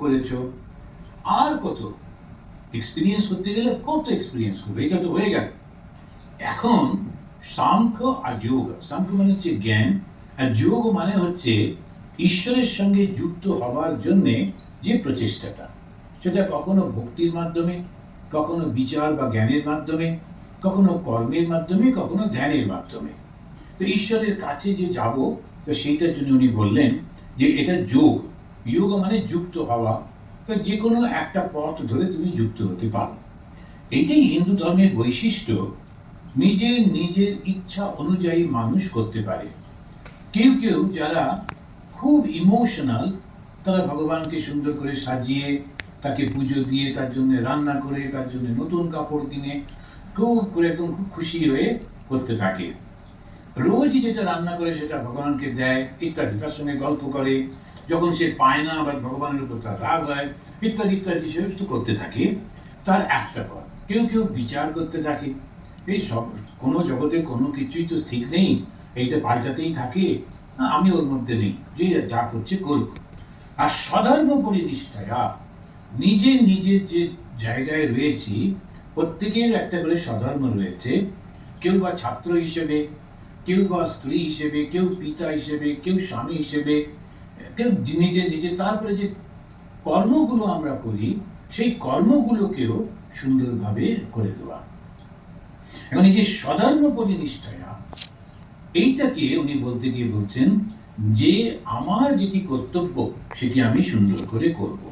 করেছ? আর কত? এক্সপিরিয়েন্স করতে গেলে কত এক্সপিরিয়েন্স করবে এটা তো হয়ে গেল। এখন সাংখ্য আর যোগ। সাংখ্য মানে হচ্ছে জ্ঞান, আর যোগ মানে হচ্ছে ঈশ্বরের সঙ্গে যুক্ত হওয়ার জন্যে যে প্রচেষ্টাটা। সেটা কখনো ভক্তির মাধ্যমে, কখনো বিচার বা জ্ঞানের মাধ্যমে, কখনো কর্মের মাধ্যমে, কখনো ধ্যানের মাধ্যমে। তো ঈশ্বরের কাছে যে যাব, তো সেইটার জন্য উনি বললেন যে এটা যোগ। যোগ মানে যুক্ত হওয়া। তো যে কোনো একটা পথ ধরে তুমি যুক্ত হতে পারো। এটাই হিন্দু ধর্মের বৈশিষ্ট্য। নিজের নিজের ইচ্ছা অনুযায়ী মানুষ করতে পারে। কেউ কেউ যারা খুব ইমোশনাল তারা ভগবানকে সুন্দর করে সাজিয়ে, তাকে পুজো দিয়ে, তার জন্য রান্না করে, তার জন্য নতুন কাপড় কিনে, খুব করে একদম খুব খুশি হয়ে করতে থাকে। রোজই যেটা রান্না করে, সেটা ভগবানকে দেয়, ইত্যাদি। তার সঙ্গে গল্প করে। যখন সে পায় না, আবার ভগবানের উপর তার রাগ হয়, ইত্যাদি ইত্যাদি সমস্ত করতে থাকে। তার একটা পর কেউ কেউ বিচার করতে থাকে। এই সব, কোনো জগতে কোনো কিছুই তো ঠিক নেই। এইটা পাল্টাতেই থাকে। আমি ওর মধ্যে নেই। যে যা করছে, করুক। আর সধর্ম পরিনিষ্ঠায়া নিজে নিজের যে জায়গায় রয়েছি, প্রত্যেকের একটা করে স্বধর্ম রয়েছে। কেউ বা ছাত্র হিসেবে কেউ বা স্ত্রী হিসেবে, কেউ পিতা হিসেবে, কেউ স্বামী হিসেবে, কেউ নিজের নিজে তারপরে যে কর্মগুলো আমরা করি, সেই কর্মগুলোকেও সুন্দরভাবে করে দেওয়া। এখন এই যে সধর্ম পরিনিষ্ঠায়া এইটাকে উনি বলতে গিয়ে বলছেন যে, আমার যেটি কর্তব্য, সেটি আমি সুন্দর করে করব।